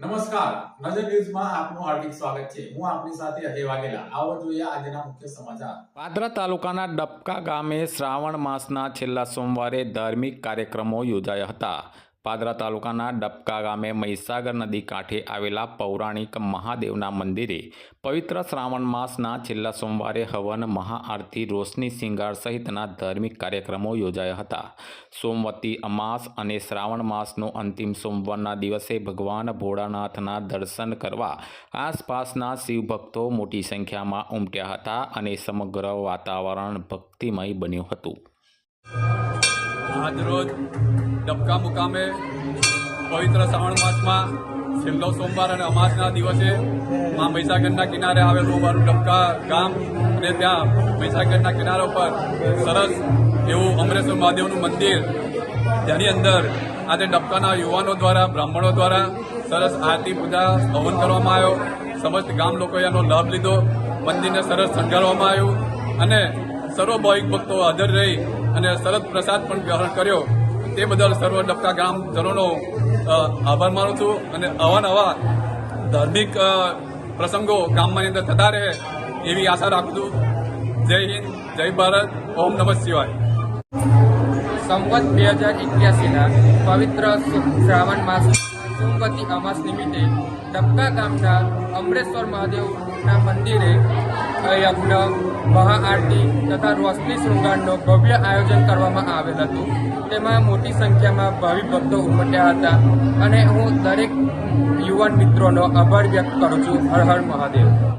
નમસ્કાર. નજર ન્યૂઝમાં આપનું હાર્દિક સ્વાગત છે. હું આપની સાથે અજય વાઘેલા. આવો જોઈએ આજના મુખ્ય સમાચાર. પાદરા તાલુકાના ડબકા ગામે શ્રાવણ માસના છેલ્લા સોમવારે ધાર્મિક કાર્યક્રમો યોજાયા હતા. પાદરા તાલુકાના ડબકા ગામે મહીસાગર નદી કાંઠે આવેલા પૌરાણિક મહાદેવના મંદિરે પવિત્ર શ્રાવણ માસના છેલ્લા સોમવારે હવન મહાઆરતી રોશની શિંગાર સહિતના ધાર્મિક કાર્યક્રમો યોજાયા હતા. સોમવતી અમાસ અને શ્રાવણ માસનો અંતિમ સોમવારના દિવસે ભગવાન ભોળાનાથના દર્શન કરવા આસપાસના શિવભક્તો મોટી સંખ્યામાં ઉમટ્યા હતા અને સમગ્ર વાતાવરણ ભક્તિમય બન્યું હતું. આજરોજ ડબકા મુકામે પવિત્ર શ્રાવણ માસમાં છેલ્લો સોમવાર અને અમાસના દિવસે મા મહીસાગરના કિનારે આવેલું અમારું ડબકા ગામ અને ત્યાં મહીસાગરના કિનારા ઉપર સરસ એવું અમરેશ્વર મહાદેવનું મંદિર જેની અંદર આજે ડબકાના યુવાનો દ્વારા, બ્રાહ્મણો દ્વારા સરસ આરતી, પૂજા હવન કરવામાં આવ્યો. સમસ્ત ગામ લોકોએ એનો લાભ લીધો. મંદિરને સરસ શણગારવામાં આવ્યું. અને સર્વ ભાવિક ભક્તો હાજર રહી અને સરસ પ્રસાદ પણ ગ્રહણ કર્યો. તે બદલ સર્વ ડબકા ગામજનોનો આભાર માનું છું અને અવાનવા ધાર્મિક પ્રસંગો ગામમાં અંદર થતા રહે એવી આશા રાખું છું. જય હિન્દ, જય ભારત, ઓમ નમઃ શિવાય. સંવત બે હજાર એક્યાસીના પવિત્ર શ્રાવણ માસ સોમવતી અમાસ નિમિત્તે ટપકા ગામના અમરેશ્વર મહાદેવના મંદિરે યજ્ઞ મહાઆરતી તથા રોશની શૃંગારનું ભવ્ય આયોજન કરવામાં આવેલ હતું. તેમાં મોટી સંખ્યામાં ભાવિ ભક્તો ઉમટ્યા હતા અને હું દરેક યુવાન મિત્રોનો આભાર વ્યક્ત કરું છું. હર હર મહાદેવ.